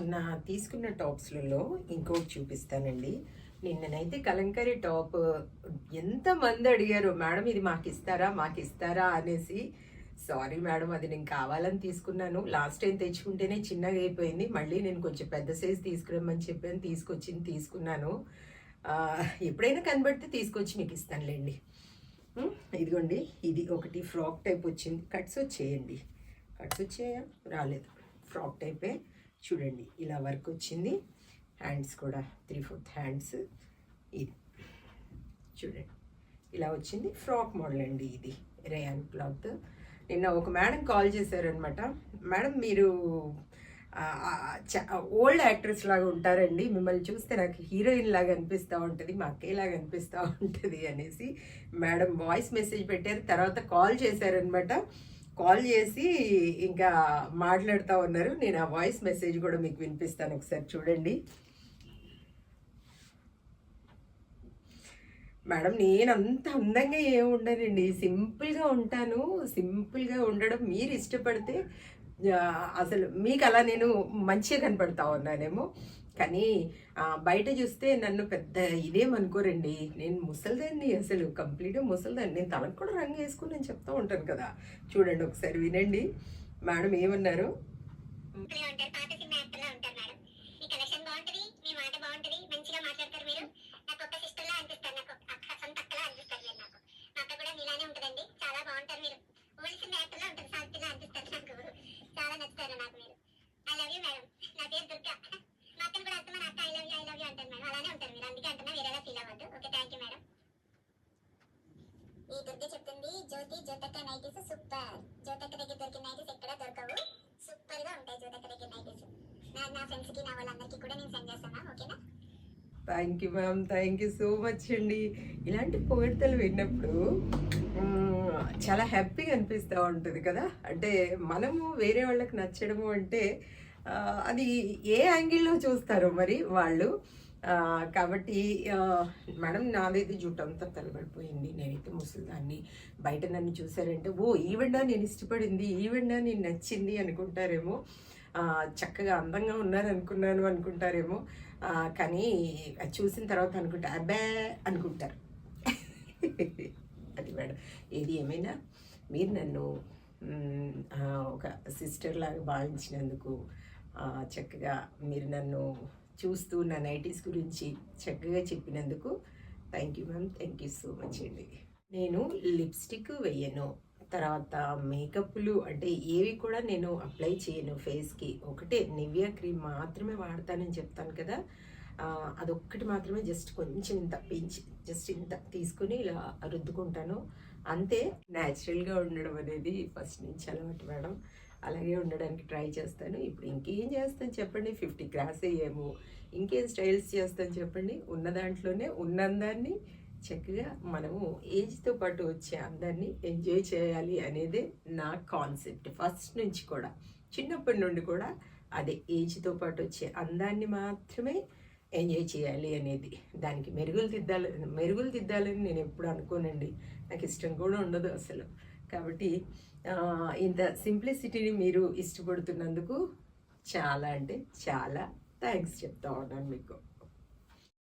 మొన్న తీసుకున్న టాప్స్లలో ఇంకోటి చూపిస్తానండి. నిన్ననైతే కలంకరీ టాప్ ఎంతమంది అడిగారు మేడం ఇది మాకు ఇస్తారా మాకు ఇస్తారా అనేసి. సారీ మేడం అది నేను కావాలని తీసుకున్నాను. లాస్ట్ టైం తెచ్చుకుంటేనే చిన్నగా అయిపోయింది. మళ్ళీ నేను కొంచెం పెద్ద సైజ్ తీసుకురమ్మని చెప్పాను తీసుకొచ్చింది తీసుకున్నాను. ఎప్పుడైనా కనబడితే తీసుకొచ్చి మీకు ఇస్తానులేండి. ఇదిగోండి ఇది ఒకటి ఫ్రాక్ టైప్ వచ్చింది. కట్స్ వచ్చేయండి. కట్స్ వచ్చేయా? రాలేదు. ఫ్రాక్ టైపే. చూడండి ఇలా వర్క్ వచ్చింది. హ్యాండ్స్ కూడా త్రీ ఫోర్త్ హ్యాండ్స్ ఇది. చూడండి ఇలా వచ్చింది. ఫ్రాక్ మోడల్ అండి ఇది రేయాన్ క్లాత్ నిన్న ఒక మేడం కాల్ చేశారనమాట మేడం మీరు ఓల్డ్ యాక్ట్రెస్ లాగా ఉంటారండి. మిమ్మల్ని చూస్తే నాకు హీరోయిన్ లాగా అనిపిస్తూ ఉంటుంది మా అక్కయ్యలాగా అనిపిస్తూ ఉంటుంది అనేసి మేడం వాయిస్ మెసేజ్ పెట్టారు. తర్వాత కాల్ చేశారనమాట కాల్ చేసి ఇంకా మాట్లాడుతూ ఉన్నారు. నేను ఆ వాయిస్ మెసేజ్ కూడా మీకు వినిపిస్తాను ఒకసారి చూడండి. మేడం నేను అంత అందంగా ఏముండనండి సింపుల్గా ఉంటాను. సింపుల్గా ఉండడం మీరు ఇష్టపడితే అసలు మీకు అలా నేను మంచిగా కనపడతా ఉన్నానేమో. కానీ బయట చూస్తే నన్ను పెద్ద ఇదేమనుకోరండి నేను ముసలిదాన్ని అసలు కంప్లీట్గా ముసలిదాన్ని. నేను తనకు కూడా రంగు వేసుకుని నేను చెప్తా ఉంటాను కదా. చూడండి ఒకసారి వినండి. మేడం ఏమన్నారు ఇలా ఉంటారు పాత సినిమా యాక్టర్ లా ఉంటారు మేడం మీ కలెక్షన్ బాగుంటది మీ మాట బాగుంటది మంచిగా మాట్లాడతారు మీరు నాకు ఒక సిస్టర్ లా అనిపిస్తారు నాకు ఒక అక్క సొంత అక్కలా అనిపిస్తారు మీరు నాకు మా అక్క కూడా మీలానే ఉంటదండి చాలా బాగుంటారు మీరు ఓల్డ్ సినిమా యాక్టర్ లా ఉంటారు సావిత్రిలా అనిపిస్తారు నాకు చాలా నచ్చుతారు నాకు మీరు ఐ లవ్ యూ మేడం నా పేరు దుర్గా మా అక్కను కూడా అర్థం అక్క I love you I love you అంటారు మేడం అలానే ఉంటారు మీరు అందుకే అంటున్నా వేరేలా ఫీల్ అవ్వద్దు. ఓకే థ్యాంక్ యూ మేడం ఈ దుర్గ చెప్తుంది జ్యోతి జ్యోతక్క నైటీస్ సూపర్. జ్యోతక్క దగ్గర దొరికిన నైటీస్ ఎక్కడ దొరకవు? సూపర్గా ఉంటాయి జ్యోతక్క దగ్గర నైటీస్. నా నా ఫ్రెండ్స్కి నా వాళ్ళందరికీ కూడా నేను సెండ్ చేస్తాను ఓకేనా thank you ma'am thank you so much అండి. ఇలాంటి పొగడ్తలు విన్నప్పుడు చాలా హ్యాపీగా అనిపిస్తూ ఉంటుంది కదా? అంటే మనము వేరే వాళ్ళకి నచ్చడము అంటే అది ఏ యాంగిల్లో చూస్తారో మరి వాళ్ళు? కాబట్టి మేడం నాదైతే జుట్టు అంతా తలబడిపోయింది. నేనైతే ముసలిదాన్ని బయట నన్ను చూసారంటే ఓ ఈవెండా నేను ఇష్టపడింది ఈవెండా నేను నచ్చింది అనుకుంటారేమో. చక్కగా అందంగా ఉన్నారు అనుకున్నాను అనుకుంటారేమో కానీ చూసిన తర్వాత అనుకుంటా అబ్బే అనుకుంటారు. అది మేడం. ఏది ఏమైనా మీరు నన్ను ఒక సిస్టర్ లాగా భావించినందుకు చక్కగా మీరు నన్ను చూస్తూ నా నైటీస్ గురించి చక్కగా చెప్పినందుకు thank you ma'am thank you so much అండి. నేను లిప్స్టిక్ వేయను తర్వాత మేకప్లు అంటే ఏవి కూడా నేను అప్లై చేయను ఫేస్కి. ఒకటే నివియా క్రీమ్ మాత్రమే వాడతానని చెప్తాను కదా. అదొక్కటి మాత్రమే జస్ట్ కొంచెం ఇంత పెంచి జస్ట్ ఇంత తీసుకుని ఇలా రుద్దుకుంటాను. అంతే న్యాచురల్గా ఉండడం అనేది ఫస్ట్ నుంచి అలవాటు మేడం. అలాగే ఉండడానికి ట్రై చేస్తాను. ఇప్పుడు ఇంకేం చేస్తాను చెప్పండి? ఫిఫ్టీ క్రాస్ అయ్యాము. ఇంకేం స్టైల్స్ చేస్తాను చెప్పండి? ఉన్న దాంట్లోనే ఉన్న అందాన్ని చక్కగా మనము ఏజ్తో పాటు వచ్చే అందాన్ని ఎంజాయ్ చేయాలి అనేదే నా కాన్సెప్ట్ ఫస్ట్ నుంచి కూడా. చిన్నప్పటి నుండి కూడా అదే ఏజ్తో పాటు వచ్చే అందాన్ని మాత్రమే ఎంజాయ్ చేయాలి అనేది. దానికి మెరుగులు దిద్దాలి మెరుగులు దిద్దాలని నేను ఎప్పుడు అనుకోనండి. నాకు ఇష్టం కూడా ఉండదు అసలు. కాబట్టి ఇంత సింప్లిసిటీని మీరు ఇష్టపడుతున్నందుకు చాలా అంటే చాలా థ్యాంక్స్ చెప్తా ఉన్నాను మీకు.